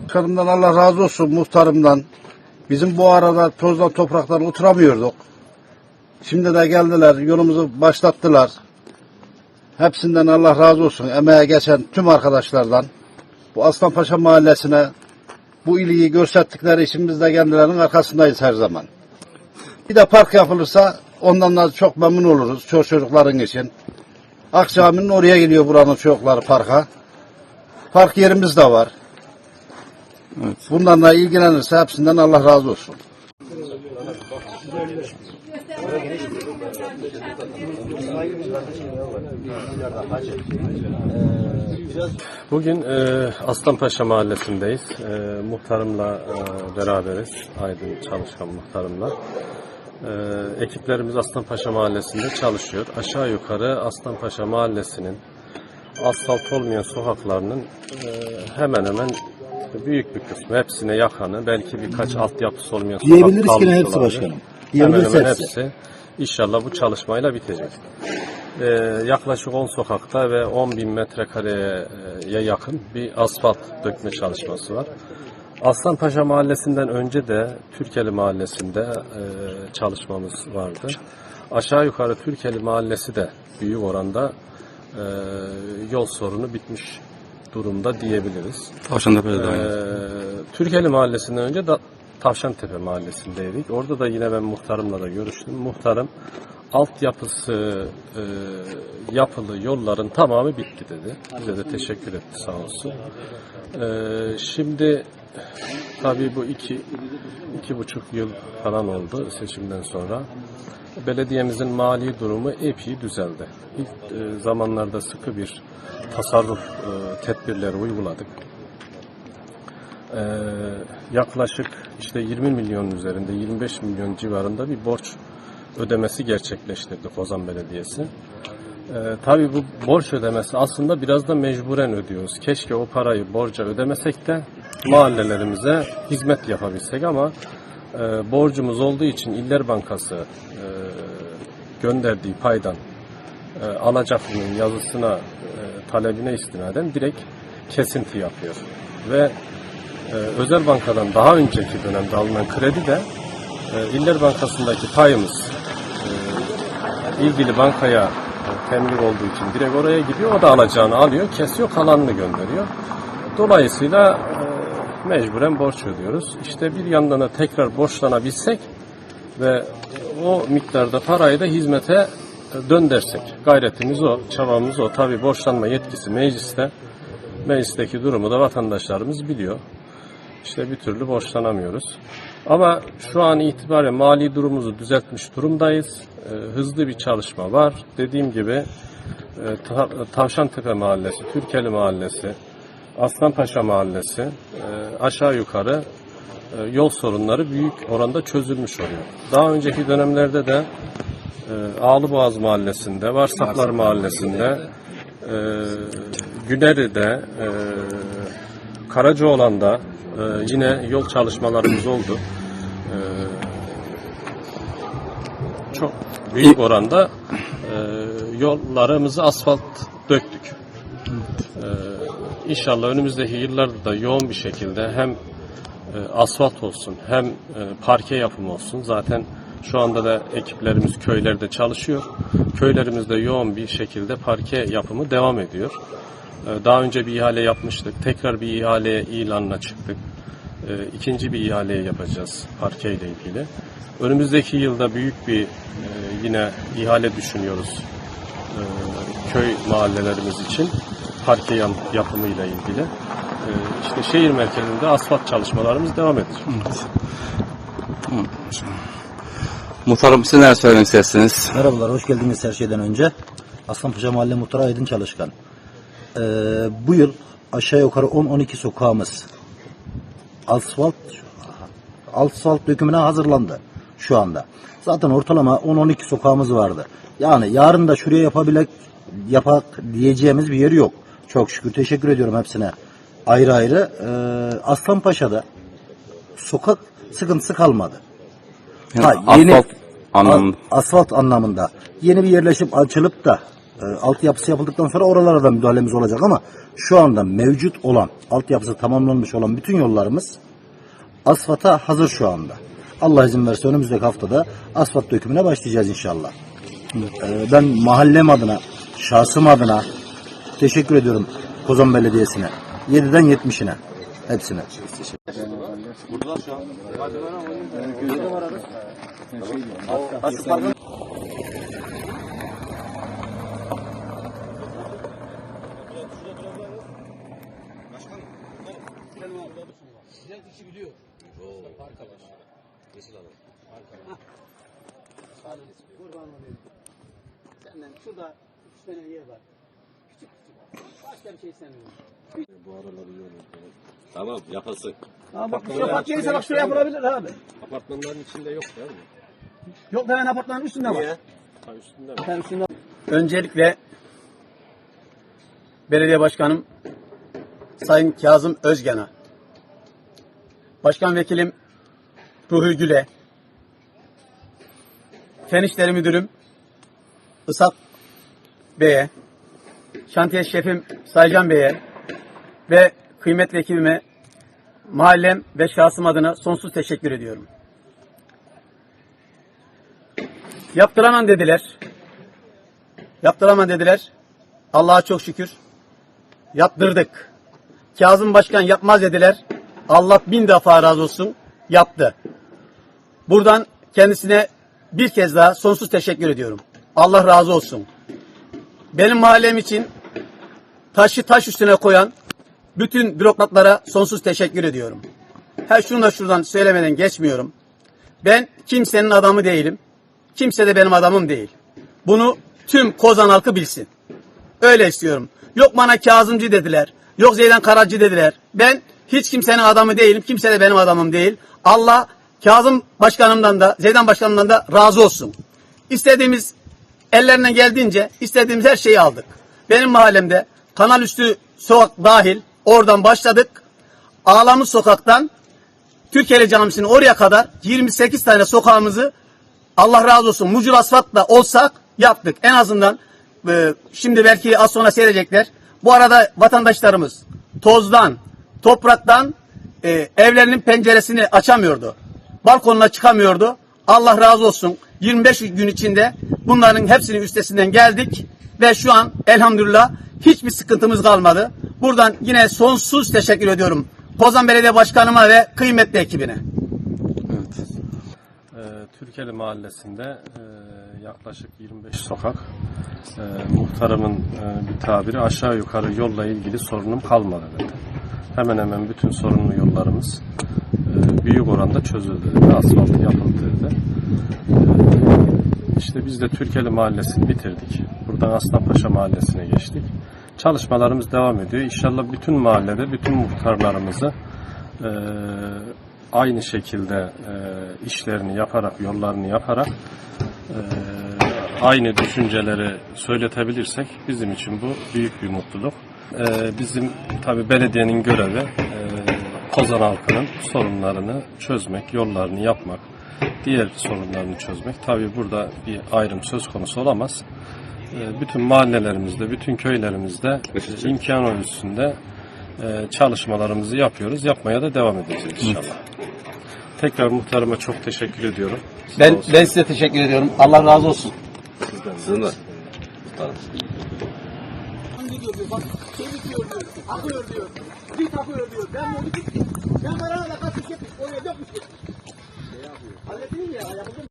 Muhtarımdan Allah razı olsun muhtarımdan. Bizim bu arada tozdan topraktan oturamıyorduk. Şimdi de geldiler, yolumuzu başlattılar. Hepsinden Allah razı olsun. Emeğe geçen tüm arkadaşlardan. Bu Aslanpaşa mahallesine bu ilgiyi gösterdikleri için biz de kendilerinin arkasındayız her zaman. Bir de park yapılırsa ondan da çok memnun oluruz. Çocukların için. Akçami'nin oraya geliyor buranın çocukları parka. Park yerimiz de var. Evet. Bundan da ilgilenirse hepsinden Allah razı olsun. Bugün e, Aslanpaşa Mahallesi'ndeyiz. E, muhtarımla e, beraberiz. Aydın Çalışkan muhtarımla. E, ekiplerimiz Aslanpaşa Mahallesi'nde çalışıyor. Aşağı yukarı Aslanpaşa Mahallesi'nin asfalt olmayan sokaklarının e, hemen hemen büyük bir kısmı, hepsine yakanı, belki birkaç altyapısı olmayan sokak Diyebiliriz ki kalmış hepsi olabilir. başkanım. Hemen Diyebiliriz hemen hepsi. hepsi. İnşallah bu çalışmayla bitecek. Ee, yaklaşık 10 sokakta ve 10 bin metrekareye yakın bir asfalt dökme çalışması var. Aslanpaşa Mahallesi'nden önce de Türkeli Mahallesi'nde e, çalışmamız vardı. Aşağı yukarı Türkeli Mahallesi de büyük oranda e, yol sorunu bitmiş durumda diyebiliriz. Tavşantepe'de de Ee, aynı. Türkeli Mahallesi'nden önce da Tavşantepe Mahallesi'ndeydik. Orada da yine ben muhtarımla da görüştüm. Muhtarım altyapısı e, yapılı yolların tamamı bitti dedi. Bize de teşekkür etti sağ olsun. Ee, şimdi tabii bu iki, iki buçuk yıl falan oldu seçimden sonra. Belediyemizin mali durumu epey düzeldi. İlk e, zamanlarda sıkı bir tasarruf e, tedbirleri uyguladık. Ee, yaklaşık işte 20 milyon üzerinde 25 milyon civarında bir borç ödemesi gerçekleştirdi Kozan Belediyesi. Ee, tabii bu borç ödemesi aslında biraz da mecburen ödüyoruz. Keşke o parayı borca ödemesek de mahallelerimize hizmet yapabilsek ama e, borcumuz olduğu için İller Bankası e, gönderdiği paydan e, alacaklının yazısına e, talebine istinaden direkt kesinti yapıyor. Ve e, özel bankadan daha önceki dönemde alınan kredi de e, İller Bankası'ndaki payımız ilgili bankaya temlik olduğu için direkt oraya gidiyor. O da alacağını alıyor, kesiyor, kalanını gönderiyor. Dolayısıyla e, mecburen borç ödüyoruz. İşte bir yandan da tekrar borçlanabilsek ve o miktarda parayı da hizmete e, döndürsek. Gayretimiz o, çabamız o. Tabii borçlanma yetkisi mecliste. Meclisteki durumu da vatandaşlarımız biliyor. İşte bir türlü borçlanamıyoruz. Ama şu an itibaren mali durumumuzu düzeltmiş durumdayız. Ee, hızlı bir çalışma var. Dediğim gibi e, Ta- Tavşantepe Mahallesi, Türkeli Mahallesi, Aslanpaşa Mahallesi e, aşağı yukarı e, yol sorunları büyük oranda çözülmüş oluyor. Daha önceki dönemlerde de Ağlıboğaz Mahallesi'nde, Varsaklar Mahallesi'nde, Güneri'de, Karacaoğlan'da e, yine yol çalışmalarımız oldu. E, çok büyük oranda e, yollarımızı asfalt döktük. E, inşallah önümüzdeki yıllarda da yoğun bir şekilde hem e, asfalt olsun hem e, parke yapımı olsun. Zaten şu anda da ekiplerimiz köylerde çalışıyor. Köylerimizde yoğun bir şekilde parke yapımı devam ediyor. E, Daha önce bir ihale yapmıştık. Tekrar bir ihale ilanına çıktık. E, İkinci bir ihale yapacağız parke ile ilgili. Önümüzdeki yılda büyük bir e, yine ihale düşünüyoruz e, köy mahallelerimiz için parke yan- yapımıyla ilgili. E, İşte şehir merkezinde asfalt çalışmalarımız devam edecek. Muhtarım siz neler söylemek istersiniz? Merhabalar, hoş geldiniz her şeyden önce. Aslanpaşa Mahalle Muhtarı Aydın Çalışkan. Ee, bu yıl aşağı yukarı 10-12 sokağımız asfalt asfalt dökümüne hazırlandı şu anda. Zaten ortalama 10-12 sokağımız vardı. Yani yarın da şuraya yapabilek yapak diyeceğimiz bir yer yok. Çok şükür teşekkür ediyorum hepsine. Ayrı ayrı. Ee, Aslanpaşa'da sokak sıkıntısı kalmadı. Yani Ha, yeni- asfalt anlamında. Asfalt anlamında yeni bir yerleşim açılıp da E, altyapısı yapıldıktan sonra oralara da müdahalemiz olacak ama şu anda mevcut olan, altyapısı tamamlanmış olan bütün yollarımız asfalta hazır şu anda. Allah izin verirse önümüzdeki haftada asfalt dökümüne başlayacağız inşallah. E, ben mahallem adına, şahsım adına teşekkür ediyorum Kozan Belediyesi'ne. 7'den 70'ine. Hepsine. Senden üç tane yer var. Küçük küçük. Başka bir şey istemiyorum. Tamam yapılsın. Ha bak şuraya bak gelirse bak şuraya yapılabilir abi. Apartmanların içinde yok değil mi? Yok hemen apartmanın üstünde var. Niye? Ha, üstünde mi? Hemen üstünde. Öncelikle belediye başkanım Sayın Kazım Özgen'a, başkan vekilim Ruhi Güle, Fen İşleri Müdürüm Isat Bey'e, şantiye şefim Saycan Bey'e ve kıymetli ekibime mahallem ve şahsım adına sonsuz teşekkür ediyorum. Yaptıramam dediler. Yaptıramam dediler. Allah'a çok şükür. Yaptırdık. Kazım Başkan yapmaz dediler. Allah bin defa razı olsun. Yaptı. Buradan kendisine bir kez daha sonsuz teşekkür ediyorum. Allah razı olsun. Benim mahallem için taşı taş üstüne koyan bütün bürokratlara sonsuz teşekkür ediyorum. Her şunu da şuradan söylemeden geçmiyorum. Ben kimsenin adamı değilim. Kimse de benim adamım değil. Bunu tüm Kozan halkı bilsin. Öyle istiyorum. Yok bana Kazımcı dediler. Yok Zeydan Karacı dediler. Ben hiç kimsenin adamı değilim. Kimse de benim adamım değil. Allah Kazım Başkanımdan da Zeydan Başkanımdan da razı olsun. İstediğimiz ellerinden geldiğince istediğimiz her şeyi aldık. Benim mahallemde kanal üstü sokak dahil oradan başladık. Ağlamız sokaktan Türkiye'li Camisi'nin oraya kadar 28 tane sokağımızı Allah razı olsun mucur asfaltla olsak yaptık. En azından e, şimdi belki az sonra seyredecekler. Bu arada vatandaşlarımız tozdan, topraktan e, evlerinin penceresini açamıyordu. Balkonuna çıkamıyordu. Allah razı olsun. 25 gün içinde bunların hepsinin üstesinden geldik ve şu an elhamdülillah hiçbir sıkıntımız kalmadı. Buradan yine sonsuz teşekkür ediyorum. Kozan Belediye Başkanıma ve kıymetli ekibine. Ee, Türkeli Mahallesi'nde e, yaklaşık 25 sokak. E, muhtarımın e, bir tabiri aşağı yukarı yolla ilgili sorunum kalmadı dedi. Hemen hemen bütün sorunlu yollarımız büyük oranda çözüldü dedi. Asfalt yapıldı dedi. E, işte biz de Türkeli Mahallesi'ni bitirdik. Buradan Aslanpaşa Mahallesi'ne geçtik. Çalışmalarımız devam ediyor. İnşallah bütün mahallede bütün muhtarlarımızı e, aynı şekilde e, işlerini yaparak, yollarını yaparak e, aynı düşünceleri söyletebilirsek bizim için bu büyük bir mutluluk. Bizim tabi belediyenin görevi e, Kozan halkının sorunlarını çözmek, yollarını yapmak, diğer sorunlarını çözmek. Tabi burada bir ayrım söz konusu olamaz. E, bütün mahallelerimizde, bütün köylerimizde imkan ölçüsünde e, çalışmalarımızı yapıyoruz. Yapmaya da devam edeceğiz inşallah. Tekrar muhtarıma çok teşekkür ediyorum. Sağ Ben olsun. ben size teşekkür ediyorum. Allah razı olsun. Sizin de beni geliyor bak. Seni diyor diyor. Akıyor diyor. Bir takıyor diyor. Ben bunu gittim. Ben bana da kaçış yapmış. Oraya dökmüş gittim. Şey yapıyor. Hallettin ya. Yapıldı